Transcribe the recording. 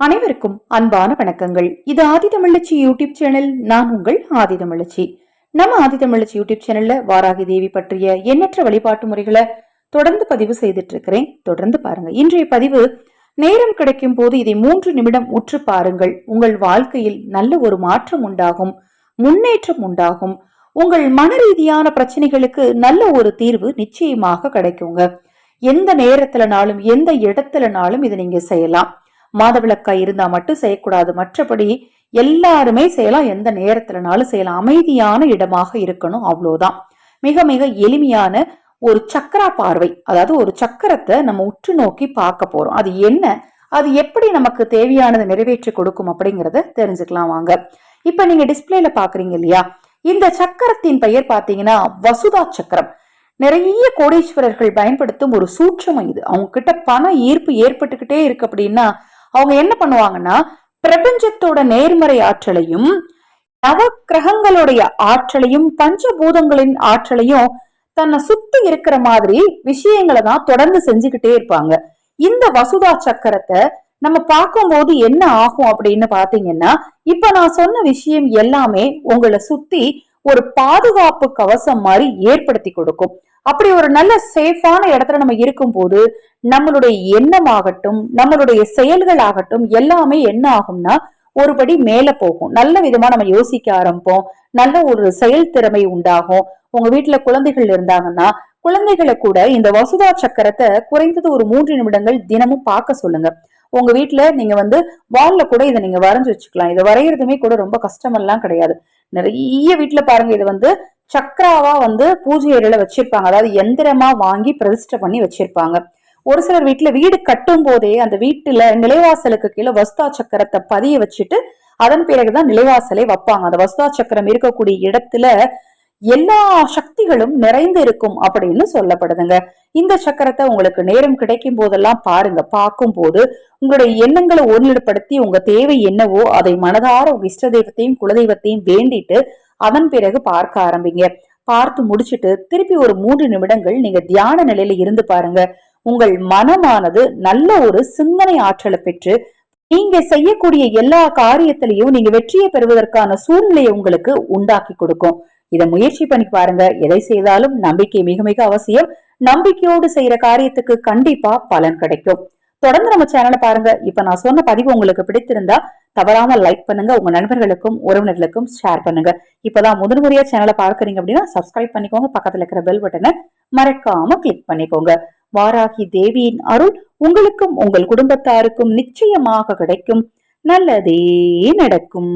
அனைவருக்கும் அன்பான வணக்கங்கள். இது ஆதி தமிழச்சி யூடியூப் சேனல் நான் உங்கள் ஆதி தமிழச்சி நம்ம ஆதி தமிழச்சி யூடியூப் சேனல்ல வாராகி தேவி பற்றிய எண்ணற்ற வழிபாட்டு முறைகளை தொடர்ந்து பதிவு செய்துட்டு இருக்கிறேன் தொடர்ந்து பாருங்க. இன்றைய பதிவு நேரம் கிடைக்கும் போது இதை மூன்று நிமிடம் உற்று பாருங்கள். உங்கள் வாழ்க்கையில் நல்ல ஒரு மாற்றம் உண்டாகும் முன்னேற்றம் உண்டாகும். உங்கள் மன ரீதியான பிரச்சனைகளுக்கு நல்ல ஒரு தீர்வு நிச்சயமாக கிடைக்குங்க. எந்த நேரத்துலனாலும் எந்த இடத்துலனாலும் இதை நீங்க செய்யலாம். மாதவிளக்காய் இருந்தா மட்டும் செய்யக்கூடாது. மற்றபடி எல்லாருமே செய்யலாம். எந்த நேரத்துலனாலும் செய்யலாம். அமைதியான இடமாக இருக்கணும். அவ்வளோதான் மிக மிக எளிமையான ஒரு சக்கரா பார்வை. அதாவது ஒரு சக்கரத்தை நம்ம உற்று நோக்கி பார்க்க போறோம். அது என்ன? அது எப்படி நமக்கு தேவையானதை நிறைவேற்றி கொடுக்கும் அப்படிங்கறத தெரிஞ்சுக்கலாம் வாங்க. இப்ப நீங்க டிஸ்பிளேல பாக்குறீங்க இல்லையா? இந்த சக்கரத்தின் பெயர் பாத்தீங்கன்னா வசுதா சக்கரம். நிறைய கோடீஸ்வரர்கள் பயன்படுத்தும் ஒரு சூட்சமம் இது. அவங்க கிட்ட பண ஈர்ப்பு ஏற்பட்டுக்கிட்டே இருக்கு அப்படின்னா அவங்க என்ன பண்ணுவாங்கன்னா பிரபஞ்சத்தோட நேர்மறை ஆற்றலையும் நவ கிரகங்களுடைய ஆற்றலையும் பஞ்சபூதங்களின் ஆற்றலையும் தன்னை சுத்தி இருக்கிற மாதிரி விஷயங்களை தான் தொடர்ந்து செஞ்சுக்கிட்டே இருப்பாங்க. இந்த வசுதா சக்கரத்தை நம்ம பார்க்கும்போது என்ன ஆகும் அப்படின்னு பாத்தீங்கன்னா இப்ப நான் சொன்ன விஷயம் எல்லாமே உங்களை சுத்தி ஒரு பாதுகாப்பு கவசம் மாதிரி ஏற்படுத்தி கொடுக்கும். அப்படி ஒரு நல்ல சேஃபான இடத்துல நம்ம இருக்கும்போது நம்மளுடைய எண்ணம் ஆகட்டும் நம்மளுடைய செயல்கள் ஆகட்டும் எல்லாமே என்ன ஆகும்னா ஒருபடி மேல போகும். நல்ல விதமா நம்ம யோசிக்க ஆரம்பிப்போம். நல்ல ஒரு செயல் திறமை உண்டாகும். உங்க வீட்டுல குழந்தைகள் இருந்தாங்கன்னா குழந்தைகளை கூட இந்த வசுதா சக்கரத்தை குறைந்தது ஒரு மூன்று நிமிடங்கள் தினமும் பார்க்க சொல்லுங்க. உங்க வீட்டுல நீங்க வந்து வால்ல கூட இதை நீங்க வரைஞ்சு வச்சுக்கலாம். இதை வரைகிறதுமே கூட ரொம்ப கஷ்டமெல்லாம் கிடையாது. நிறைய வீட்டுல பாருங்க இது வந்து சக்கராவா வந்து பூஜை அறையில வச்சிருப்பாங்க. அதாவது எந்திரமா வாங்கி பிரதிஷ்டை பண்ணி வச்சிருப்பாங்க. ஒரு சிலர் வீட்டுல வீடு கட்டும் போதே அந்த வீட்டுல நிலைவாசலுக்கு கீழே வஸ்தா சக்கரத்தை பதிய வச்சுட்டு அதன் பிறகுதான் நிலைவாசலை வைப்பாங்க. அந்த வஸ்தா சக்கரம் இருக்கக்கூடிய இடத்துல எல்லா சக்திகளும் நிறைந்து இருக்கும் அப்படின்னு சொல்லப்படுதுங்க. இந்த சக்கரத்தை உங்களுக்கு நேரம் கிடைக்கும் போதெல்லாம் பாருங்க. பார்க்கும் போது உங்களுடைய எண்ணங்களை ஒருநிலைப்படுத்தி உங்க தேவை என்னவோ அதை மனதார உங்க இஷ்ட தெய்வத்தையும் குலதெய்வத்தையும் வேண்டிட்டு அதன் பிறகு பார்க்க ஆரம்பிங்க. பார்த்து முடிச்சிட்டு திருப்பி ஒரு மூன்று நிமிடங்கள் நீங்க தியான நிலையில இருந்து பாருங்க. உங்கள் மனமானது நல்ல ஒரு சிந்தனை ஆற்றலை பெற்று நீங்க செய்யக்கூடிய எல்லா காரியத்திலையும் நீங்க வெற்றியை பெறுவதற்கான சூழ்நிலையை உங்களுக்கு உண்டாக்கி கொடுக்கும். இதை முயற்சி பண்ணி பாருங்க. எதை செய்தாலும் நம்பிக்கை மிக மிக அவசியம். நம்பிக்கையோடு செய்யற காரியத்துக்கு கண்டிப்பா பலன் கிடைக்கும். தொடர்ந்து நம்ம சேனலை பாருங்க. இப்ப நான் சொன்ன பதிவு உங்களுக்கு பிடித்திருந்தா தவறாம லைக் பண்ணுங்க. உங்க நண்பர்களுக்கும் உறவினர்களுக்கும் ஷேர் பண்ணுங்க. இப்பதான் முதன் முறையா சேனலை பார்க்கறீங்க அப்படின்னா சப்ஸ்கிரைப் பண்ணிக்கோங்க. பக்கத்துல இருக்கிற பெல் பட்டனை மறக்காம கிளிக் பண்ணிக்கோங்க. வாராகி தேவியின் அருள் உங்களுக்கும் உங்கள் குடும்பத்தாருக்கும் நிச்சயமாக கிடைக்கும். நல்லதே நடக்கும்.